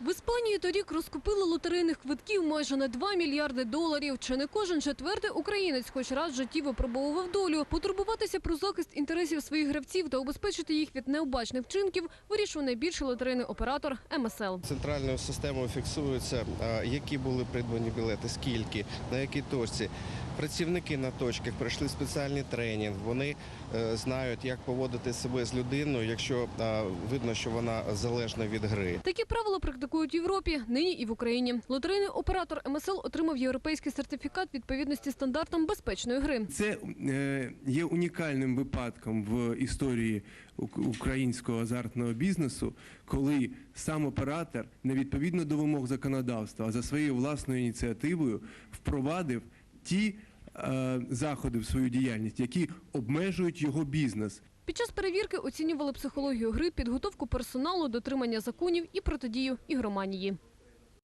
В Іспанії торік розкупили лотерейних квитків майже на 2 мільярди доларів. Чи не кожен четвертий українець хоч раз в житті випробовував долю. Потурбуватися про захист інтересів своїх гравців та обезпечити їх від необачних вчинків вирішив найбільший лотерейний оператор МСЛ. Центральною системою фіксується, які були придбані білети, скільки, на якій точці. Працівники на точках пройшли спеціальний тренінг. Вони е, знають, як поводити себе з людиною, якщо видно, що вона залежна від гри. Такі правила практикують в Європі, нині і в Україні. Лотерейний оператор МСЛ отримав європейський сертифікат відповідності стандартам безпечної гри. Це е, є унікальним випадком в історії українського азартного бізнесу, коли сам оператор не відповідно до вимог законодавства, а за своєю власною ініціативою впровадив ті е, заходи в свою діяльність, які обмежують його бізнес. Під час перевірки оцінювали психологію гри, підготовку персоналу, дотримання законів і протидію ігроманії.